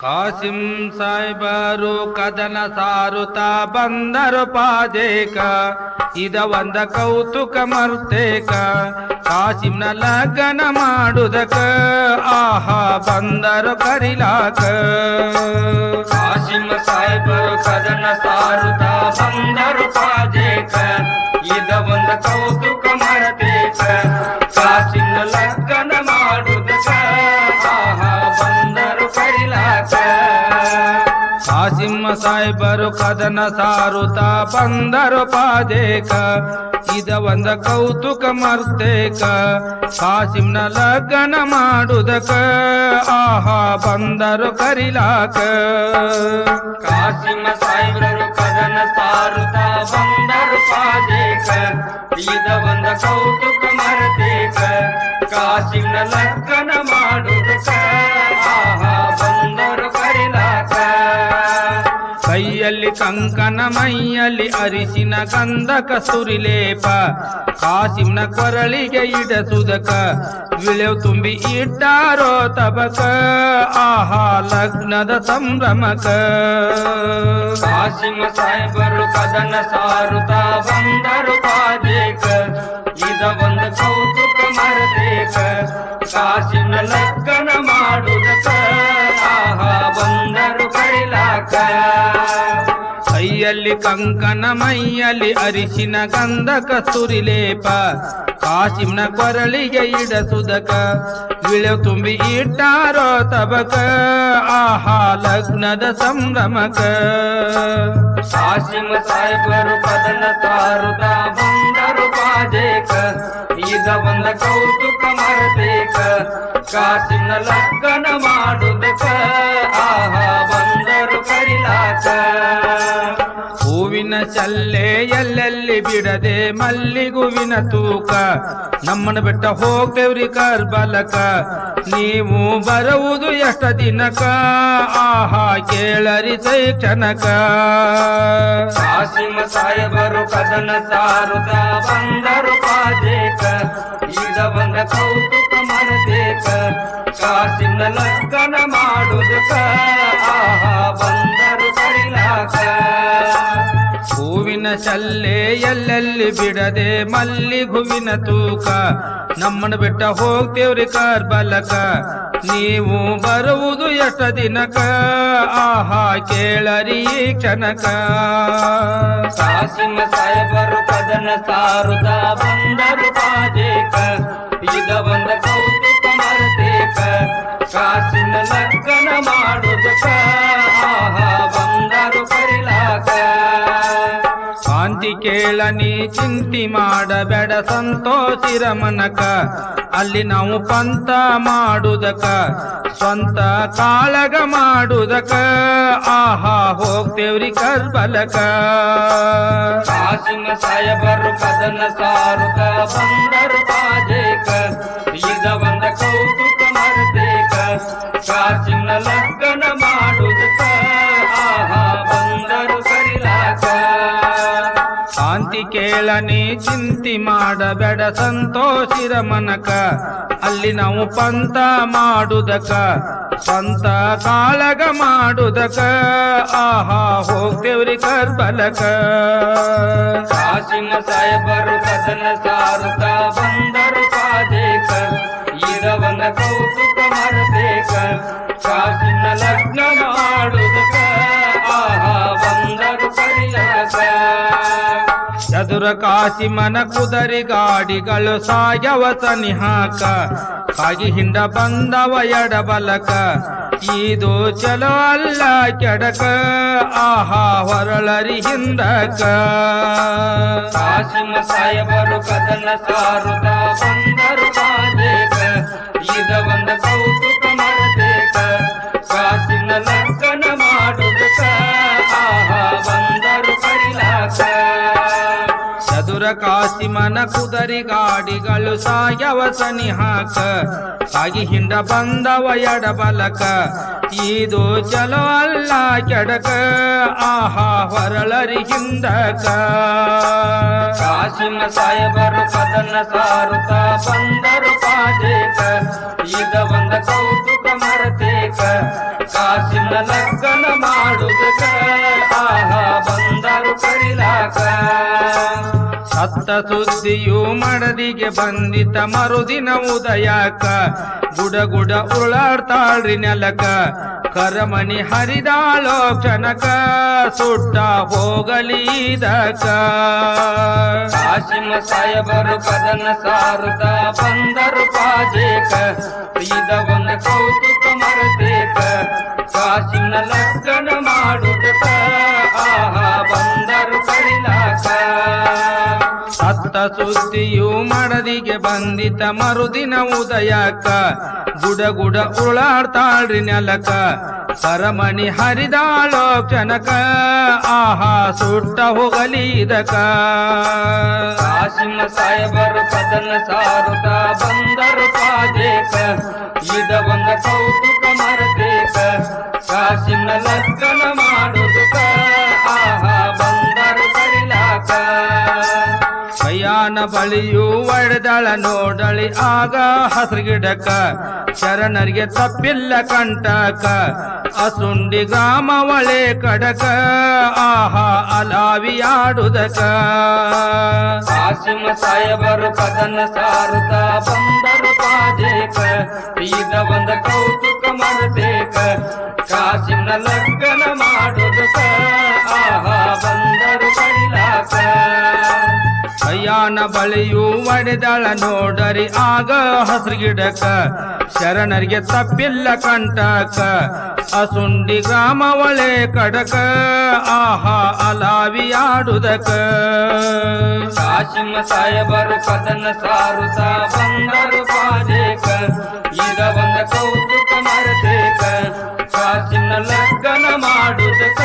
ಕಾಸಿಂ ಸಾಯ್ಬರು ಕದನ ಸಾರುತ ಬಂದರು ಪಾದೇಕ. ಇದ ಒಂದ ಕೌತುಕ ಮರ್ತೇಕ. ಕಾಸಿಂನ ಲಗ್ನ ಮಾಡುದಕ ಆಹಾ ಬಂದರು ಕರಿಲಾಕ. ಕಾಸಿಂ ಸಾಹೇಬರು ಕದನ ಸಾರುತ ಬಂದರು ಪಾದೇಕ. ಇದ ಒಂದ ಕೌತುಕ ಕಾಸಿಮ್ಮ ಸಾಹೇಬರು ಕದನ ಸಾರುತ ಬಂದರು ಪಾದೇಕ. ಇದ ಒಂದ ಕೌತುಕ ಮರ್ತೇಕ. ಕಾಸಿಂನ ಲಗ್ನ ಮಾಡುದಕ. ಆಹಾ, ಬಂದರು ಕರಿಲಾಕ. ಕಾಸಿಂಹ ಸಾಹೇಬರು ಕದನ ಸಾರುತ ಬಂದರು ಪಾದೇಕ. ಇದ ಒಂದ ಕೌತುಕ ಮರ್ತೇಕ. ಕಾಸಿಂನ ಲಗ್ನ ಮಾಡುದಕ. ಆಹಾ ಕೈಯಲ್ಲಿ ಕಂಕನ ಮೈಯಲ್ಲಿ ಅರಿಸಿನ ಗಂಧಕ ಸುರಿಲೇಪ. ಕಾಸಿಮ್ನ ಕೊರಳಿಗೆ ಇಡಸುದಕ ವಿಳೆವು ತುಂಬಿ ಇಟ್ಟಾರೋ ತಬಕ. ಆಹಾ, ಲಗ್ನದ ಸಂಭ್ರಮಕ. ಕಾಸಿಮ ಸಾಹೇಬರು ಕದನ ಸಾರುತ ಬಂದರು ಪಾದೇಕ. ಇದ ಒಂದು ಕೌತುಕ ಮರದೇಕ ಕಾಸಿನ ಲಗ್ನ ಮಾಡುದಕ. ಆಹಾ, ಬಂದರು ಕರಿಲಾಕ ಕೈಯಲ್ಲಿ ಕಂಕನ ಮೈಯಲ್ಲಿ ಅರಿಶಿನ ಕಂದ ಕಸ್ತೂರಿ ಲೇಪ ಕಾಶಿಮ್ನ ಕೊರಳಿಗೆ ಇಡಸುದಕ ವಿಳ ತುಂಬಿ ಇಟ್ಟಾರೋ ತಬಕ. ಆಹಾ, ಲಗ್ನದ ಸಂಭ್ರಮಕ. ಕಾಶಿಮ ಸಾಹೇಬರು ಕದನ ಸಾರುತ್ತ ಬಂದರು ಪಾಜೇಕ. ಈಗ ಬಂದ ಕೌತುಕ ಮರಬೇಕ ಕಾಶಿಮ್ನ ಲಗ್ನ ಮಾಡುದಕ. ಹೂವಿನ ಚಲ್ಲೆ ಎಲ್ಲೆಲ್ಲಿ ಬಿಡದೆ ಮಲ್ಲಿಗುವಿನ ತೂಕ. ನಮ್ಮನ ಬೆಟ್ಟ ಹೋಗ್ತೇವ್ರಿ ಕರ್ಬಲಕ. ನೀವು ಬರುವುದು ಎಷ್ಟ ದಿನಕ? ಆಹಾ, ಕೇಳರಿ ಕ್ಷಣಕ ಸಿಂಹ ಸಾಯಬರು ಕದನ ಸಾರುದ ಬಂದರು ಪಾದೇಕ. ಈಗ ಬಂದ ಕೌತುಕ ಮರದೇಕ. ಕಾಸಿನ ಲಗ್ನ ಮಾಡುದಕ. ಹೂವಿನ ಚಲ್ಲೆ ಎಲ್ಲೆಲ್ಲಿ ಬಿಡದೆ ಮಲ್ಲಿಗುವಿನ ತೂಕ. ನಮ್ಮನ ಬಿಟ್ಟ ಹೋಗ್ತೇವ್ರಿ ಕಾರ್ ಬಾಲಕ ನೀವು ಬರುವುದು ಎಷ್ಟ ದಿನಕ? ಆಹಾ, ಕೇಳರಿ ಕ್ಷಣಕ. ಕಾಸಿಮ ಸಾಹೇಬರು ಕದನ ಸಾರುದ ಬಂದರು ಶಾಂತಿ ಕೇಳನಿ ಚಿಂತಿ ಮಾಡಬೇಡ ಸಂತೋಷಿರ ಮನಕ ಅಲ್ಲಿ ನಾವು ಪಂತ ಮಾಡುದಕ, ಸ್ವಂತ ಕಾಳಗ ಮಾಡುದಕ. ಆಹಾ, ಹೋಗ್ತೇವ್ರಿ ಕರ್ಬಲಕ. ಕಾಸಿಮ ಸಾಯಬರು, ಕದನ ಸಾರುಕ, ಬಂದರು ಪಾದೇಕ ಈಗ ಬಂದ ಕೌತುಕ ಮರದೇಕ ಕಾಸಿಮ ಲಗ್ನ ಶಾಂತಿ ಕೇಳನಿ ಚಿಂತಿ ಮಾಡಬೇಡ ಸಂತೋಷಿರ ಮನಕ. ಅಲ್ಲಿ ನಾವು ಪಂತ ಮಾಡುದಕ ಸ್ವಂತ ಕಾಳಗ ಮಾಡುದಕ. ಆಹಾ, ಹೋಗ್ತೇವ್ರಿ ಕರ್ಬಲಕ. ಕಾಶಿನ ಸಾಯಬರು ಕದನ ಸಾರುತ್ತ ಬಂದರು ಕಾದೇಕ. ಇರವನ ಕೌತುಕ ಮರಬೇಕ. ಕಾಶಿನ ಲಗ್ನ ಚದುರ ಕಾಸಿ ಮನ ಕುದರಿ ಗಾಡಿಗಳು ಸಾಯವ ಸನಿಹಾಕ. ಕಾಗಿ ಹಿಂದ ಬಂದವ ಎಡಬಲಕ. ಇದು ಚಲೋ ಅಲ್ಲ ಕೆಡಕ. ಆಹಾ, ಹೊರಳರಿ ಹಿಂದಕ. ಕಾಸಿಮ ಸಾಯಬರು ಕದನ ಸಾರುತ ಬಂದರು ಇದ ಒಂದು ಕೌತುಕ ಚದುರ ಕಾಸಿಮನ ಕುದರಿ ಗಾಡಿಗಳು ಸಾಯವ ಸನಿಹಾಕ. ಸಾಗಿ ಹಿಂಡ ಬಂದವ ಎಡಬಲಕ ಇದು ಚಲೋ ಅಲ್ಲ ಕೆಡಕ. ಆಹಾ ಹೊರಳರಿ ಹಿಂದಕ. ಕಾಶಿಮ ಸಾಯಬರು ಕದನ ಸಾರುತ ಬಂದರು ಪಾದೇಕ. ಈಗ ಒಂದ ಕೌತುಕ ಮರತೇಕ. ಕಾಶಿನ ಲಗ್ನ ಮಾಡುದಕ. ಆಹಾ ಬಂದರು ಕರಿಲಾಕ ಸತ್ತ ಸುದ್ದಿಯು ಮಡದಿಗೆ ಬಂದಿತ ಮರುದಿನ ಉದಯಕ. ಗುಡ ಗುಡ ಉಳಾಡ್ತಾಳ್ರಿ ನೆಲಕ. ಕರಮಣಿ ಹರಿದಾಳೋ ಕ್ಷಣಕ ಸುಟ್ಟ ಹೋಗಲೀದಕ ಕಾಶಿಮ ಸಾಯಬರು ಕದನ ಸಾರುತ ಬಂದರು ಪಾಜೇಕ. ಒಂದು ಕೌತುಕ ಮರತೇಕ. ಕಾಶಿನ ಲಗ್ನ ಮಾಡುದಕ ಸುದ್ದಿಯು ಮಡದಿಗೆ ಬಂದಿತ ಮರುದಿನ ಉದಯಕ ಗುಡ ಗುಡ ಉಳಾಡ್ತಾಳ್ರಿ ನೆಲಕ ಪರಮಣಿ ಹರಿದಾಳೋ ಕ್ಷಣಕ ಆಹಾ, ಸುಟ್ಟ ಹೋಗಲೀದಕ ಕಾಶಿಮ ಸಾಯಬರು ಕದನ ಸಾರುತ ಬಂದರು ಪಾದೇಕ. ಇದ ಒಂದ ಕೌತುಕ ಮರತೇಕ. ಲಕ್ಕನ ಲಗ್ನ ಕೈಯಾನ ಬಳಿಯು ಒಡೆದಳ ನೋಡಳಿ ಆಗ ಹಸಿರು ಗಿಡಕ ಶರಣರಿಗೆ ತಪ್ಪಿಲ್ಲ ಕಂಟಕ. ಅಸುಂಡಿ ಗ್ರಾಮ ಒಳೆ ಕಡಕ. ಆಹಾ, ಅಲಾವಿಯಾಡುದಕ. ಕಾಶಿಮ ಸಾಯಬರು ಕದನ ಸಾರುತ ಬಂದರು ಪಾಜೇಕ ಈಗ ಬಂದ ಕೌತುಕ ಮಾಡಬೇಕ ಕಾಶಿನ ಲಗ್ನ ಮಾಡುದಕ. ಕೈಯಾನ ಬಳಿಯೂ ಒಡೆದಳ ನೋಡರಿ ಆಗ ಹಸಿರು ಗಿಡಕ. ಶರಣರಿಗೆ ತಪ್ಪಿಲ್ಲ ಕಂಟಕ. ಅಸುಂಡಿ ಗ್ರಾಮ ಒಳೆ ಕಡಕ. ಆಹಾ ಅಲಾವಿಯಾಡುದಕ ಕಾಶಿಮ ಸಾಯಬರು ಕದನ ಸಾರುತ್ತ ಬಂದರು ಪಾದೇಕ. ಈಗ ಬಂದ ಕೌತುಕ ಮರತೇಕ. ಕಾಶಿನ ಲಗ್ನ ಮಾಡುದಕ.